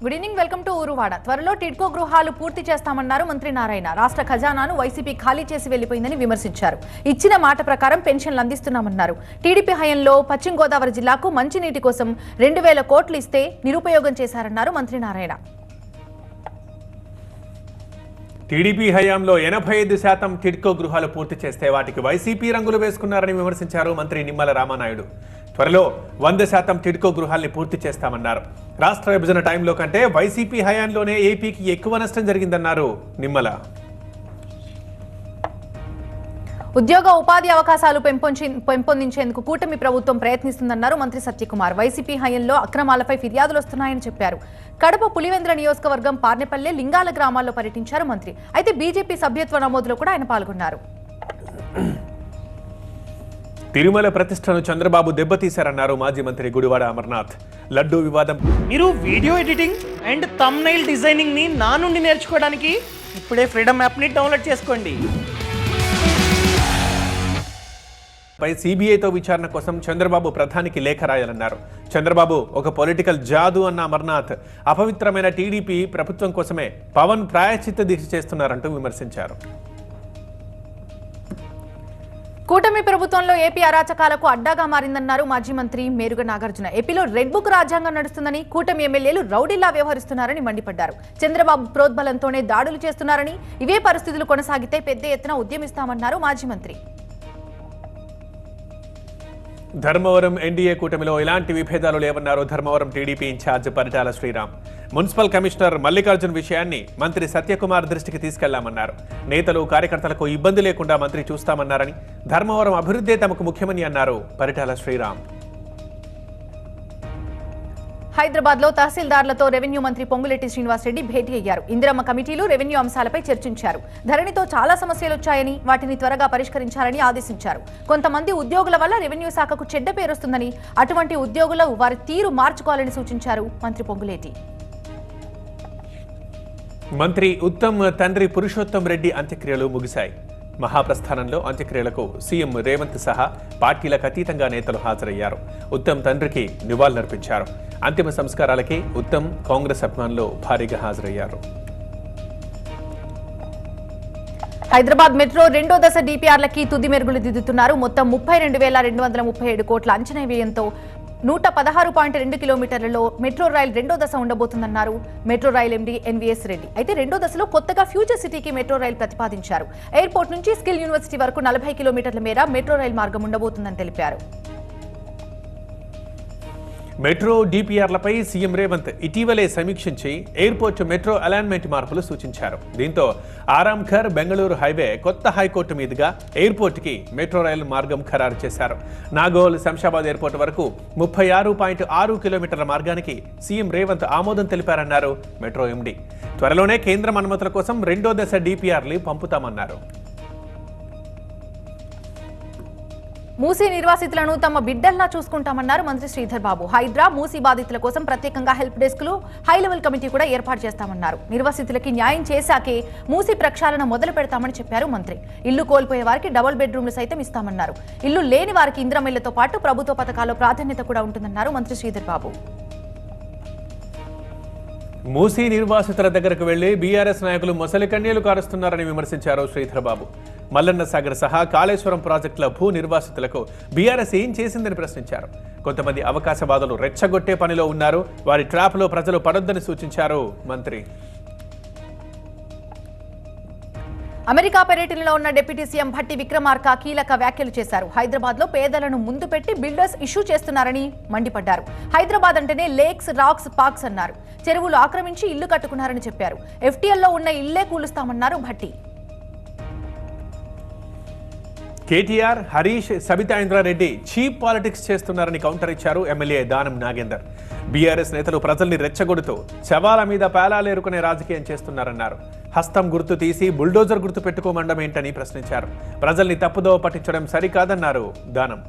Good evening welcome to ఊరువాడ త్వరలో టిడ్కో గృహాలు పూర్తి చేస్తామన్నారు మంత్రి నారాయణ. రాష్ట్ర ఖజానాను వైసీపీ ఖాళీ చేసి వెళ్ళిపోయిందని విమర్శించారు. ఇచ్చిన మాట ప్రకారం పెన్షన్లు అందిస్తున్నామన్నారు. టీడీపీ హయంలో పశ్చిమ గోదావరి జిల్లాకు మంచినీటి కోసం రెండు వేల కోట్లు ఇస్తే నిరుపయోగం చేశారన్నారు మంత్రి నారాయణ. టీడీపీ హయాంలో ఎనభై ఐదు శాతం టిడ్కో గృహాలు పూర్తి చేస్తే వాటికి వైసీపీ రంగులు వేసుకున్నారని విమర్శించారు మంత్రి నిమ్మల రామానాయుడు. త్వరలో వంద శాతం టిడ్కో గృహాల్ని పూర్తి చేస్తామన్నారు. రాష్ట్ర విభజన టైంలో కంటే వైసీపీ హయాంలోనే ఏపీకి ఎక్కువ నష్టం జరిగిందన్నారు నిమ్మల. ఉద్యోగ ఉపాధి అవకాశాలు పెంపొంచి పెంపొందించేందుకు కూటమి ప్రభుత్వం ప్రయత్నిస్తుందన్నారు మంత్రి సత్యకుమార్. వైసీపీ హయంలో అక్రమాలపై ఫిర్యాదులు వస్తున్నాయని చెప్పారు. కడప పులివెంద్ర నియోజకవర్గం పార్నెపల్లె లింగాల గ్రామాల్లో పర్యటించారు మంత్రి. అయితే బీజేపీ సభ్యత్వ నమోదులో కూడా ఆయన పాల్గొన్నారు. తిరుమల ప్రతిష్టను చంద్రబాబు దెబ్బతీశారన్నారు మాజీ మంత్రి గుడివాడ అమర్నాథ్. లడ్డూ వివాదం. మీరు వీడియో ఎడిటింగ్ అండ్ తమ్నైల్ డిజైనింగ్ని నా నుండి నేర్చుకోవడానికి ఇప్పుడే ఫ్రీడమ్ యాప్ని డౌన్లోడ్ చేసుకోండి. పై సిబిఐతో విచారణ కోసం చంద్రబాబు ప్రధానికి లేఖ రాయాలన్నారు. చంద్రబాబు ఒక పొలిటికల్ జాదు అన్న అమర్నాథ్ అపవిత్రమైన టీడీపీ ప్రభుత్వం కోసమే పవన్ ప్రాయశ్చిత్త దీక్ష చేస్తున్నారంటూ విమర్శించారు. కూటమి ప్రభుత్వంలో ఏపీ అరాచకాలకు అడ్డాగా మారిందన్నారు మాజీ మంత్రి మేరుగ నాగార్జున. ఏపీలో రెడ్ బుక్ రాజ్యాంగం నడుస్తుందని కూటమి ఎమ్మెల్యేలు రౌడీలా వ్యవహరిస్తున్నారని మండిపడ్డారు. చంద్రబాబు ప్రోద్బలంతోనే దాడులు చేస్తున్నారని ఇవే పరిస్థితులు కొనసాగితే పెద్ద ఎత్తున ఉద్యమిస్తామన్నారు మాజీ మంత్రి. ధర్మవరం ఎన్డీఏ కూటమిలో ఎలాంటి విభేదాలు లేవన్నారు Dharmavaram TDP in-charge Paritala Sriram. Municipal commissioner Mallikarjun విషయాన్ని మంత్రి సత్యకుమార్ దృష్టికి తీసుకెళ్ళామన్నారు. నేతలు కార్యకర్తలకు ఇబ్బంది లేకుండా మంత్రి చూస్తామన్నారని ధర్మవరం అభివృద్ధే తమకు ముఖ్యమని అన్నారు పరిటాల శ్రీరామ్. హైదరాబాద్లో తహసీల్దార్లతో రెవెన్యూ మంత్రి పొంగులెట్టి శ్రీనివాసరెడ్డి భేటీ అయ్యారు. ఇందిరమ్మ కమిటీలు రెవెన్యూ అంశాలపై చర్చించారు. ధరణితో చాలా సమస్యలు వచ్చాయని వాటిని త్వరగా పరిష్కరించాలని ఆదేశించారు. కొంతమంది ఉద్యోగుల వల్ల రెవెన్యూ శాఖకు చెడ్డ పేరొస్తుందని అటువంటి ఉద్యోగులు వారి తీరు మార్చుకోవాలని సూచించారు మంత్రి పొంగులేటి మంత్రి ఉత్తమ్ తండ్రి పురుషోత్తం రెడ్డి అంత్యక్రియలు ముగిశాయి. మహాప్రస్థానంలో అంత్యక్రియలకు సీఎం రేవంత్ సహా పార్టీలకు అతీతంగా నేతలు హాజరయ్యారు. ఉత్తమ్ తండ్రికి నివాళులర్పించారు. అంతిమ సంస్కారాలకి ఉత్తమ్ కాంగ్రెస్ అభిమానులు భారీగా హాజరయ్యారు. హైదరాబాద్ మెట్రో రెండో దశ డిపిఆర్లకి తుది మెరుగులు దిద్దుతున్నారు. మొత్తం ముప్పై రెండు వేల రెండు వందల ముప్పై ఏడు కోట్ల అంచనా వ్యయంతో నూట పదహారు పాయింట్ రెండు కిలోమీటర్లలో మెట్రో రైల్ రెండో దశ ఉండబోతుందన్నారు. Metro rail MD NVS Reddy. అయితే రెండో దశలో కొత్తగా ఫ్యూచర్ సిటీకి మెట్రో రైల్ ప్రతిపాదించారు. ఎయిర్పోర్ట్ నుంచి స్కిల్ యూనివర్సిటీ వరకు నలభై కిలోమీటర్ల మేర మెట్రో రైల్ మార్గం ఉండబోతుందని తెలిపారు. మెట్రో డిపిఆర్లపై సీఎం రేవంత్ ఇటీవలే సమీక్షించి ఎయిర్పోర్ట్ మెట్రో అలైన్మెంట్ మార్పులు సూచించారు. దీంతో ఆరాంఘర్ బెంగళూరు హైవే కొత్త హైకోర్టు మీదుగా ఎయిర్పోర్ట్కి మెట్రో రైలు మార్గం ఖరారు చేశారు. నాగోల్ శంషాబాద్ ఎయిర్పోర్ట్ వరకు ముప్పై ఆరు పాయింట్ ఆరు కిలోమీటర్ల మార్గానికి సీఎం రేవంత్ ఆమోదం తెలిపారన్నారు మెట్రో ఎండీ. త్వరలోనే కేంద్రం అనుమతుల కోసం రెండో దశ డిపిఆర్లు పంపుతామన్నారు. మూసీ నిర్వాసితులను తమ బిడ్డల్లా చూసుకుంటామన్నారు మంత్రి శ్రీధర్ బాబు. హైదరా మూసీ బాధితుల కోసం ప్రత్యేకంగా హెల్ప్ డెస్క్లు హై లెవెల్ కమిటీ కూడా ఏర్పాటు చేస్తామన్నారు. నిర్వాసితులకి న్యాయం చేశాకే మూసీ ప్రక్షాళన మొదలు పెడతామని చెప్పారు మంత్రి. ఇల్లు కోల్పోయే వారికి డబుల్ బెడ్రూమ్లు సైతం ఇస్తామన్నారు. ఇల్లు లేని వారికి ఇంద్రమిళ్ళతో పాటు ప్రభుత్వ పథకాల్లో ప్రాధాన్యత కూడా ఉంటుందన్నారు మంత్రి శ్రీధర్ బాబు. మూసీ నిర్వాసితుల దగ్గరకు వెళ్ళి బీఆర్ఎస్ నాయకులు మొసలి కన్నీళ్ళు కారుస్తున్నారని విమర్శించారు శ్రీధర్ బాబు. మల్లన్న సాగర్ సహా కాళేశ్వరం ప్రాజెక్టుల భూ నిర్వాసితులకు బీఆర్ఎస్ ఏం చేసిందని ప్రశ్నించారు. కొంతమంది అవకాశవాదులు రెచ్చగొట్టే పనిలో ఉన్నారు. వారి ట్రాప్లో ప్రజలు పడొద్దని సూచించారు మంత్రి. అమెరికా పర్యటనలో ఉన్న డిప్యూటీ సీఎం భట్టి విక్రమార్క కీలక వ్యాఖ్యలు చేశారు. హైదరాబాద్లో పేదలను ముందు పెట్టి బిల్డర్స్ ఇష్యూ చేస్తున్నారని మండిపడ్డారు. హైదరాబాద్ అంటేనే లేక్స్ రాక్స్ పార్క్స్ అన్నారు. చెరువులు ఆక్రమించి ఇల్లు కట్టుకున్నారని చెప్పారు. ఎఫ్టీఎల్లో ఉన్న ఇల్లే కూలుస్తామన్నారు Bhatti. KTR Harish Sabitha Indra Reddy cheap politics చేస్తున్నారని కౌంటర్ ఇచ్చారు ఎమ్మెల్యే దానం నాగేందర్. బీఆర్ఎస్ నేతలు ప్రజల్ని రెచ్చగొడుతూ శవాల మీద పేలాలేరుకునే రాజకీయం చేస్తున్నారన్నారు. హస్తం గుర్తు తీసి బుల్డోజర్ గుర్తు పెట్టుకోమండం ఏంటని ప్రశ్నించారు. ప్రజల్ని తప్పుదోవ పట్టించడం సరికాదన్నారు దానం.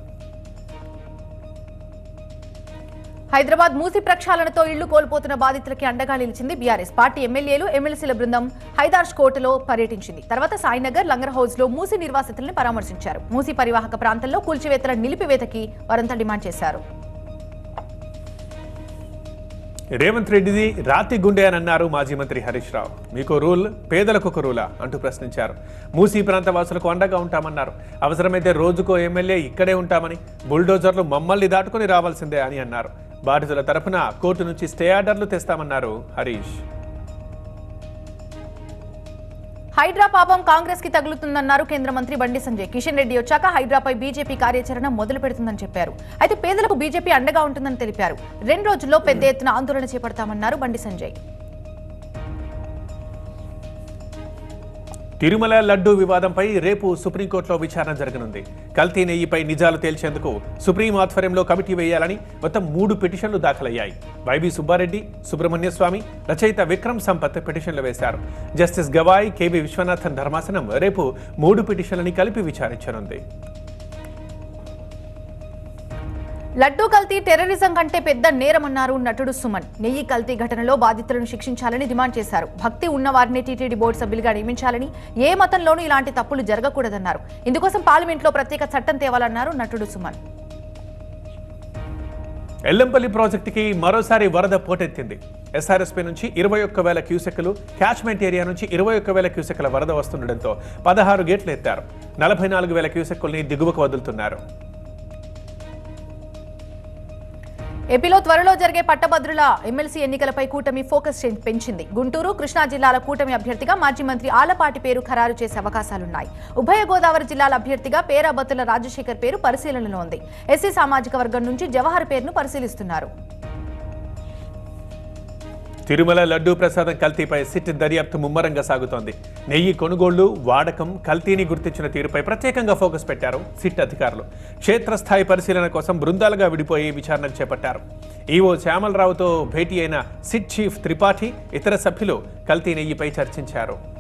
హైదరాబాద్ మూసి ప్రక్షాళనతో ఇళ్ళు కోల్పోతున్న బాధితులకి అండగా నిలిచింది బీఆర్ఎస్ పార్టీ ఎమ్మెల్యేలు ఎమ్మెల్సీల బృందం హైదార్ష్ కోటలో పర్యటించింది. తర్వాత సాయినగర్ లంగర్ హౌస్లో మూసి నిర్వాసితుల్ని పరామర్శించారు. మూసి పరివాహక ప్రాంతంలో కూల్చివేతల నిలిపివేతకి వారంతా డిమాండ్ చేశారు. రేవంత్ రెడ్డిది రాతి గుండె అని అన్నారు మాజీ మంత్రి హరీష్ రావు. మీకు రూల్ పేదలకు ఒక రూలా అంటూ ప్రశ్నించారు. మూసీ ప్రాంత వాసులకు అండగా ఉంటామన్నారు. అవసరమైతే రోజుకో ఎమ్మెల్యే ఇక్కడే ఉంటామని బుల్డోజర్లు మమ్మల్ని దాటుకొని రావాల్సిందే అని అన్నారు. బాధితుల తరఫున కోర్టు నుంచి స్టే ఆర్డర్లు తెస్తామన్నారు హరీష్. హైడ్రా పాపం కాంగ్రెస్కి తగులుతుందన్నారు కేంద్ర మంత్రి బండి సంజయ్. కిషన్ రెడ్డి వచ్చాక హైడ్రాపై బీజేపీ కార్యాచరణ మొదలు పెడుతుందని చెప్పారు. అయితే పేదలకు బీజేపీ అండగా ఉంటుందని తెలిపారు. రెండు రోజుల్లో పెద్ద ఎత్తున ఆందోళన చేపడతామన్నారు బండి సంజయ్. తిరుమల లడ్డూ వివాదంపై రేపు సుప్రీంకోర్టులో విచారణ జరగనుంది. కల్తీ నెయ్యిపై నిజాలు తేల్చేందుకు సుప్రీం ఆధ్వర్యంలో కమిటీ వేయాలని మొత్తం మూడు పిటిషన్లు దాఖలయ్యాయి. వైబీ సుబ్బారెడ్డి సుబ్రహ్మణ్య స్వామి రచయిత విక్రమ్ సంపత్ పిటిషన్లు వేశారు. జస్టిస్ గవాయ్ కేబీ విశ్వనాథన్ ధర్మాసనం రేపు మూడు పిటిషన్లని కలిపి విచారించనుంది. లడ్డూ కల్తీ టెర్రరిజం కంటే పెద్ద నేరమన్నారు నటుడు సుమన్. నెయ్యి కల్తీ ఘటనలో బాధితులను శిక్షించాలని డిమాండ్ చేశారు. భక్తి ఉన్న వారిని టీటీడీ బోర్డు సభ్యులుగా నియమించాలని ఏ మతంలోనూ ఇలాంటి తప్పులు జరగకూడదన్నారు. ఇందుకోసం పార్లమెంట్లో ప్రత్యేక చట్టం తేవాలన్నారు నటుడు సుమన్. ఎల్లంపల్లి ప్రాజెక్టుకి మరోసారి వరద పోటెత్తింది. ఎస్ఆర్ఎస్పీ నుంచి ఇరవై ఒక్క వేల క్యూసెక్లు క్యాచ్మెంట్ ఏరియా నుంచి ఇరవై ఒక్క వేల క్యూసెక్ల వరద వస్తుండటంతో పదహారు గేట్లు ఎత్తారు. నలభై నాలుగు వేల క్యూసెక్కుల్ని దిగువకు వదులుతున్నారు. ఏపీలో త్వరలో జరిగే పట్టభద్రుల ఎమ్మెల్సీ ఎన్నికలపై కూటమి ఫోకస్ పెంచింది. గుంటూరు కృష్ణా జిల్లాల కూటమి అభ్యర్థిగా మాజీ మంత్రి ఆలపాటి పేరు ఖరారు చేసే అవకాశాలున్నాయి. ఉభయ గోదావరి జిల్లాల అభ్యర్థిగా పేరాబత్తుల రాజశేఖర్ పేరు పరిశీలనలో ఉంది. ఎస్సీ సామాజిక వర్గం నుంచి జవహర్ పేరును పరిశీలిస్తున్నారు. తిరుమల లడ్డూ ప్రసాదం కల్తీపై సిట్ దర్యాప్తు ముమ్మరంగా సాగుతోంది. నెయ్యి కొనుగోళ్ళు వాడకం కల్తీని గుర్తించిన తీరుపై ప్రత్యేకంగా ఫోకస్ పెట్టారు సిట్ అధికారులు. క్షేత్రస్థాయి పరిశీలన కోసం బృందాలుగా విడిపోయి విచారణకు చేపట్టారు. ఈవో శ్యామలరావుతో భేటీ అయిన సిట్ చీఫ్ త్రిపాఠి ఇతర సభ్యులు కల్తీ నెయ్యిపై చర్చించారు.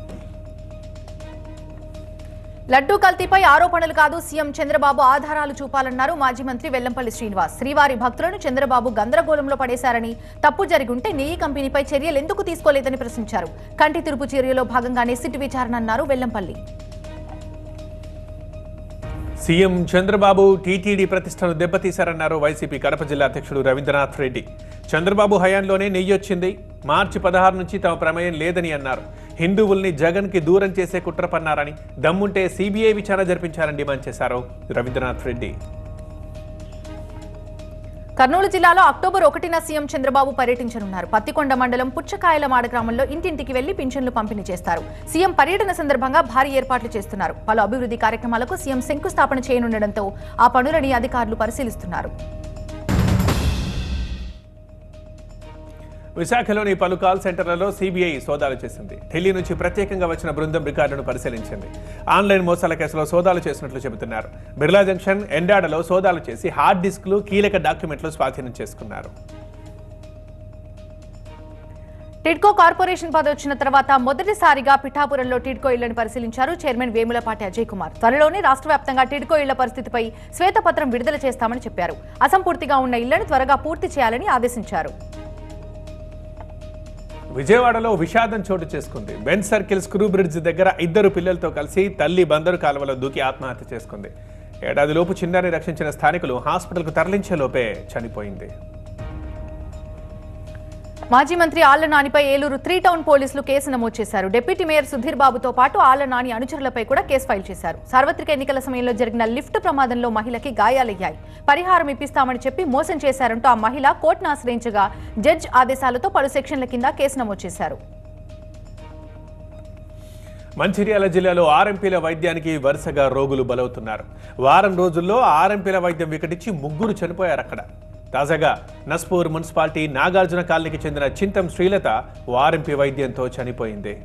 లడ్డూ కల్తీపై ఆరోపణలు కాదు సీఎం చంద్రబాబు ఆధారాలు చూపాలన్నారు మాజీ మంత్రి వెల్లంపల్లి శ్రీనివాస్. శ్రీవారి భక్తులను చంద్రబాబు గందరగోళంలో పడేశారని తప్పు జరిగుంటే నెయ్యి కంపెనీపై చర్యలు ఎందుకు తీసుకోలేదని ప్రశ్నించారు. కంటి తిరుపు చర్యలో భాగంగానే సిట్ విచారణ అన్నారు వెల్లంపల్లి. సీఎం చంద్రబాబు టీటీడీ ప్రతిష్టను దెబ్బతీశారన్నారు వైసీపీ కడప జిల్లా అధ్యక్షుడు రవీంద్రనాథ్ రెడ్డి. చంద్రబాబు హయాంలోనే నెయ్యి వచ్చింది. మార్చి పదహారు నుంచి తమ ప్రమేయం లేదని అన్నారు. హిందువుల్ని జగన్కి దూరం చేసే కుట్ర పన్నారని దమ్ముంటే సిబిఐ విచారణ జరిపించాలని డిమాండ్ చేశారు రవీంద్రనాథ్ రెడ్డి. కర్నూలు జిల్లాలో అక్టోబర్ ఒకటిన సీఎం చంద్రబాబు పర్యటించనున్నారు. పత్తికొండ మండలం పుచ్చకాయల మాడ గ్రామంలో ఇంటింటికి వెళ్ళి పింఛన్లు పంపిణీ చేస్తారు. సీఎం పర్యటన సందర్భంగా భారీ ఏర్పాట్లు చేస్తున్నారు. పలు అభివృద్ధి కార్యక్రమాలకు సీఎం శంకుస్థాపన చేయనుండటంతో ఆ పనులని అధికారులు పరిశీలిస్తున్నారు. విశాఖలోని పలు కాల్ సెంటర్లలో సిబిఐ సోదాలు చేసింది. ఢిల్లీ నుంచి ప్రత్యేకంగా వచ్చిన బృందం రికార్డును పరిశీలించింది. ఆన్లైన్ మోసాల కేసులో సోదాలు చేసినట్లు చెబుతున్నారు. బిర్లా జంక్షన్ ఎండాడలో సోదాలు చేసి హార్డ్ డిస్క్లు కీలక డాక్యుమెంట్లు స్వాధీనం చేసుకున్నారు. టిడ్కో కార్పొరేషన్ పదవి వచ్చిన తర్వాత మొదటిసారిగా పిఠాపురంలో టిడ్కో ఇళ్ళను పరిశీలించారు చైర్మన్ వేములపాటి అజయ్ కుమార్. త్వరలోనే రాష్ట్ర వ్యాప్తంగా టిడ్కో ఇళ్ళ పరిస్థితిపై శ్వేతపత్రం విడుదల చేస్తామని చెప్పారు. అసంపూర్తిగా ఉన్న ఇళ్ళను త్వరగా పూర్తి చేయాలని ఆదేశించారు. విజయవాడలో విషాదం చోటు చేసుకుంది. బెంచ్ సర్కిల్ స్క్రూ బ్రిడ్జ్ దగ్గర ఇద్దరు పిల్లలతో కలిసి తల్లి బందరు కాలువలో దూకి ఆత్మహత్య చేసుకుంది. ఏడాదిలోపు చిన్నారిని రక్షించిన స్థానికులు హాస్పిటల్కు తరలించే లోపే చనిపోయింది. మాజీ మంత్రి ఆళ్ళ నానిపై ఏలూరు త్రీ టౌన్ పోలీసులు కేసు నమోదు చేశారు. డిప్యూటీ మేయర్ సుధీర్ బాబుతో పాటు ఆళ్ళ నాని అనుచరులపై కూడా కేసు ఫైల్ చేశారు. సార్వత్రిక ఎన్నికల సమయంలో జరిగిన లిఫ్ట్ ప్రమాదంలో మహిళకి గాయాలయ్యాయి. పరిహారం ఇప్పిస్తామని చెప్పి మోసం చేశారంటూ ఆ మహిళ కోర్టును ఆశ్రయించగా జడ్జ్ ఆదేశాలతో పలు సెక్షన్ల కింద కేసు నమోదు చేశారు. మంచిర్యాల జిల్లాలో ఆర్ఎంపీల వైద్యానికి వరుసగా రోగులు బలవుతున్నారు. వారం రోజుల్లో ఆర్ఎంపీల వైద్యం వికటించి ముగ్గురు చనిపోయారు అక్కడ తాజాగా నస్పూర్ మున్సిపాలిటీ నాగార్జున కాలనీకి చెందిన చింతం శ్రీలత ఆర్ఎంపీ వైద్యంతో చనిపోయింది.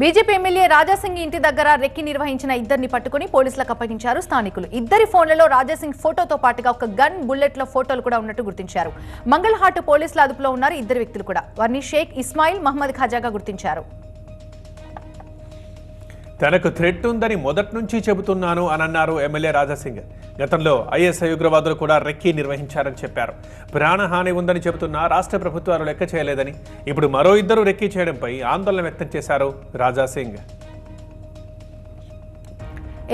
బీజేపీ ఎమ్మెల్యే రాజాసింగ్ ఇంటి దగ్గర రెక్కి నిర్వహించిన ఇద్దరిని పట్టుకుని పోలీసులకు అప్పగించారు స్థానికులు. ఇద్దరి ఫోన్లలో రాజాసింగ్ ఫోటోతో పాటుగా ఒక గన్ బుల్లెట్ల ఫోటోలు కూడా ఉన్నట్టు గుర్తించారు. మంగళహాట్ పోలీసుల అదుపులో ఉన్నారు ఇద్దరు వ్యక్తులు కూడా. వారిని షేక్ ఇస్మాయిల్ మహమ్మద్ ఖాజాగా గుర్తించారు. తనకు థ్రెట్ ఉందని మొదటి నుంచి చెబుతున్నాను అని అన్నారు ఎమ్మెల్యే రాజాసింగ్. గతంలో ఐఎస్ఐ ఉగ్రవాదులు కూడా రెక్కీ నిర్వహించారని చెప్పారు. ప్రాణహాని ఉందని చెబుతున్నా రాష్ట్ర ప్రభుత్వాలు లెక్క చేయలేదని ఇప్పుడు మరో ఇద్దరు రెక్కీ చేయడంపై ఆందోళన వ్యక్తం చేశారు రాజాసింగ్.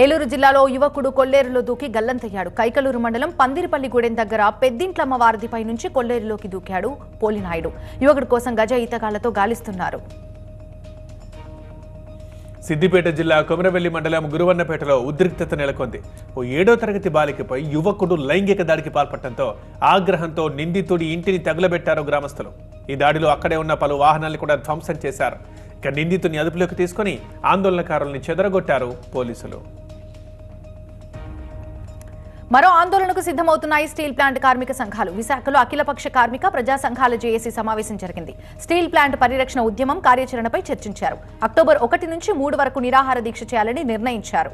ఏలూరు జిల్లాలో యువకుడు కొల్లేరులో దూకి గల్లంతయ్యాడు. కైకలూరు మండలం పందిరిపల్లిగూడెం దగ్గర పెద్దింట్లమ్మ వారధిపై నుంచి కొల్లేరులోకి దూకాడు పోలినాయుడు. యువకుడు కోసం గజ ఈతగాళ్ళతో గాలిస్తున్నారు. సిద్దిపేట జిల్లా కొమరవెల్లి మండలం గురువన్నపేటలో ఉద్రిక్తత నెలకొంది. ఓ ఏడో తరగతి బాలికపై యువకుడు లైంగిక దాడికి పాల్పడటంతో ఆగ్రహంతో నిందితుడి ఇంటిని తగులబెట్టారు గ్రామస్తులు. ఈ దాడిలో అక్కడే ఉన్న పలు వాహనాలను కూడా ధ్వంసం చేశారు. ఇక నిందితుని అదుపులోకి తీసుకుని ఆందోళనకారుల్ని చెదరగొట్టారు పోలీసులు. మరో ఆందోళనకు సిద్ధమవుతున్నాయి స్టీల్ ప్లాంట్ కార్మిక సంఘాలు. విశాఖలో అఖిలపక్ష కార్మిక ప్రజా సంఘాల జేఏసీ సమావేశం జరిగింది. స్టీల్ ప్లాంట్ పరిరక్షణ ఉద్యమం కార్యాచరణపై చర్చించారు. అక్టోబర్ ఒకటి నుంచి మూడు వరకు నిరాహార దీక్ష చేయాలని నిర్ణయించారు.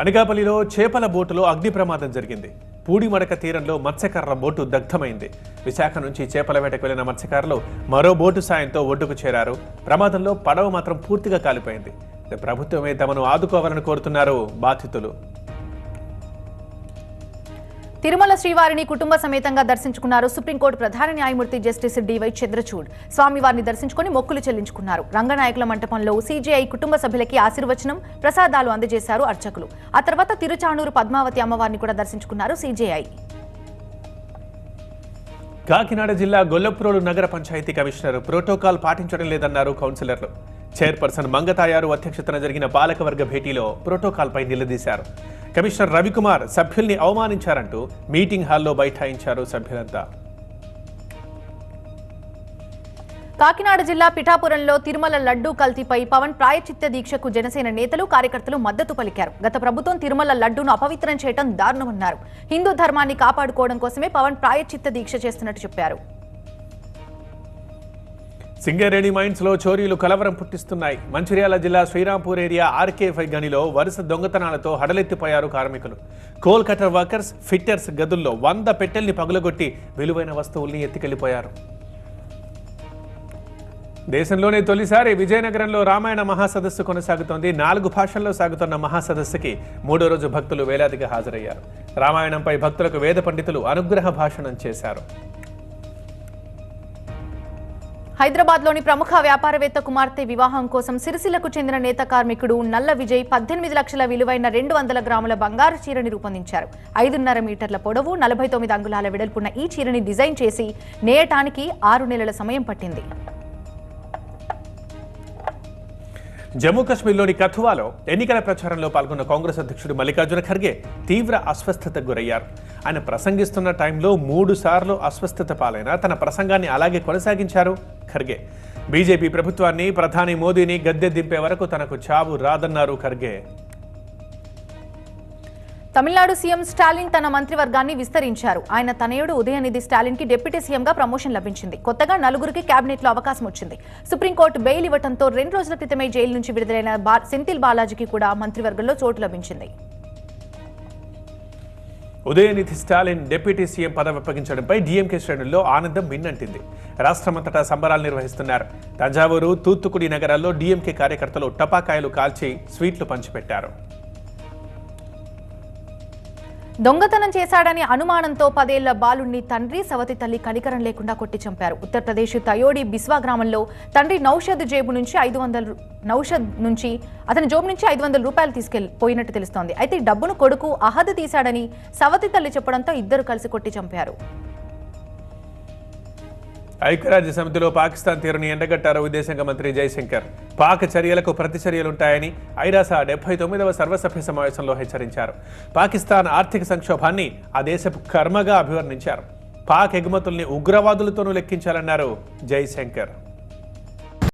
అనకాపల్లిలో చేపల బోటులో అగ్ని ప్రమాదం జరిగింది. పూడిమడక తీరంలో మత్స్యకారుల బోటు దగ్ధమైంది. విశాఖ నుంచి చేపల వేటకు వెళ్ళిన మత్స్యకారులు మరో బోటు సాయంతో ఒడ్డుకు చేరారు. ప్రమాదంలో పడవ మాత్రం పూర్తిగా కాలిపోయింది. ప్రభుత్వమే తమను ఆదుకోవాలని కోరుతున్నారు బాధితులు. తిరుమల శ్రీవారిని కుటుంబ సమేతంగా దర్శించుకున్నారు సుప్రీంకోర్టు ప్రధాన న్యాయమూర్తి జస్టిస్ డివై చంద్రచూడ్. స్వామివారిని దర్శించుకుని మొక్కులు చెల్లించుకున్నారు. రంగనాయకుల మంటపంలో సీజేఐ కుటుంబ సభ్యులకి ఆశీర్వచనం ప్రసాదాలు అందజేశారు అర్చకులు. ఆ తర్వాత తిరుచానూరు పద్మావతి అమ్మవారిని కూడా దర్శించుకున్నారు సీజేఐ. కాకినాడ జిల్లా గొల్లప్రోలు నగర పంచాయతీ కమిషనర్ ప్రోటోకాల్ పాటించడం లేదన్నారు కౌన్సిలర్లు. చైర్పర్సన్ మంగతాయారు అధ్యక్షతన జరిగిన పాలకవర్గ భేటీలో ప్రోటోకాల్పై నిలదీశారు. కమిషనర్ రవికుమార్ సభ్యుల్ని అవమానించారంటూ మీటింగ్ హాల్లో బైఠాయించారు సభ్యులంతా. కాకినాడ జిల్లా పిఠాపురంలో తిరుమల లడ్డూ కల్తీపై పవన్ ప్రాయచిత్త దీక్షకు జనసేన నేతలు కార్యకర్తలు మద్దతు పలికారు. గత ప్రభుత్వం తిరుమల లడ్డూను అపవిత్రం చేయడం దారుణమన్నారు. హిందూ ధర్మాన్ని కాపాడుకోవడం కోసమే పవన్ ప్రాయచిత్త దీక్ష చేస్తున్నట్టు చెప్పారు. సింగరేణి మైన్స్లో చోరీలు కలవరం పుట్టిస్తున్నాయి. మంచిర్యాల జిల్లా శ్రీరాంపూర్ ఏరియా ఆర్కేఫై గనిలో వరుస దొంగతనాలతో హడలెత్తిపోయారు కార్మికులు. కోల్ కటర్ వర్కర్స్ ఫిట్టర్స్ గదుల్లో వంద పెట్టెల్ని పగులగొట్టి విలువైన వస్తువుల్ని ఎత్తికెళ్ళిపోయారు దేశంలోనే తొలిసారి విజయనగరంలో రామాయణ మహాసదస్సు కొనసాగుతోంది. నాలుగు భాషల్లో సాగుతున్న మహాసదస్సుకి మూడో రోజు భక్తులు వేలాదిగా హాజరయ్యారు. రామాయణంపై భక్తులకు వేద పండితులు అనుగ్రహ భాషణం చేశారు. హైదరాబాద్లోని ప్రముఖ వ్యాపారవేత్త కుమార్తె వివాహం కోసం సిరిసిల్లకు చెందిన నేత కార్మికుడు నల్ల విజయ్ పద్దెనిమిది లక్షల విలువైన రెండు వందల గ్రాముల బంగారు చీరని రూపొందించారు. ఐదున్నర మీటర్ల పొడవు నలభై తొమ్మిది అంగుళాల వెడల్పున్న ఈ చీరని డిజైన్ చేసి నేయటానికి ఆరు నెలల సమయం పట్టింది. జమ్మూ కాశ్మీర్లోని కథువాలో ఎన్నికల ప్రచారంలో పాల్గొన్న కాంగ్రెస్ అధ్యక్షుడు మల్లికార్జున ఖర్గే తీవ్ర అస్వస్థతకు గురయ్యారు. ఆయన ప్రసంగిస్తున్న టైంలో మూడు సార్లు అస్వస్థత పాలైన తన ప్రసంగాన్ని అలాగే కొనసాగించారు ఖర్గే. బీజేపీ ప్రభుత్వాన్ని ప్రధాని మోదీని గద్దె దింపే వరకు తనకు చావు రాదన్నారు ఖర్గే. తమిళనాడు సీఎం స్టాలిన్ తన మంత్రివర్గాన్ని విస్తరించారు. ఆయన తనయుడు ఉదయనిధి స్టాలిన్కి డిప్యూటీ సీఎంగా ప్రమోషన్ లభించింది. కొత్తగా నలుగురికి కేబినెట్లో అవకాశం వచ్చింది. సుప్రీంకోర్టు బెయిల్ ఇవ్వడంతో రెండు రోజుల క్రితమే జైలు నుంచి విడుదలైన బా సెంథిల్ బాలాజీకి కూడా మంత్రివర్గంలో చోటు లభించింది. ఉదయనిధి స్టాలిన్ డిప్యూటీ సీఎం పదవి అప్పగించడంపై డీఎంకే శ్రేణుల్లో ఆనందం మిన్నంటింది. రాష్ట్రమంతటా సంబరాలు నిర్వహిస్తున్నారు. తంజావూరు తూత్తుకుడి నగరాల్లో డీఎంకే కార్యకర్తలు టపాకాయలు కాల్చి స్వీట్లు పంచిపెట్టారు. దొంగతనం చేశాడని అనుమానంతో పదేళ్ళ బాలుణ్ణి తండ్రి సవతి తల్లి కనికరం లేకుండా కొట్టి చంపారు. ఉత్తరప్రదేశ్ తయోడి బిస్వా గ్రామంలో తండ్రి నౌషద్ జేబు నుంచి ఐదు వందల నౌషద్ నుంచి అతని జోబు నుంచి ఐదు వందల రూపాయలు తీసుకెళ్ళిపోయినట్టు తెలుస్తోంది. అయితే డబ్బును కొడుకు అహద్ తీశాడని సవతి తల్లి చెప్పడంతో ఇద్దరు కలిసి కొట్టి చంపారు. ఐక్యరాజ్య సమితిలో పాకిస్తాన్ తీరుని ఎండగట్టారు విదేశాంగ మంత్రి జయశంకర్. పాక్ చర్యలకు ప్రతిచర్యలుంటాయని ఐరాస డెబ్బై తొమ్మిదవ సర్వసభ్య సమావేశంలో హెచ్చరించారు. పాకిస్తాన్ ఆర్థిక సంక్షోభాన్ని ఆ దేశపు కర్మగా అభివర్ణించారు. పాక్ ఎగుమతుల్ని ఉగ్రవాదులతోనూ లెక్కించాలన్నారు జైశంకర్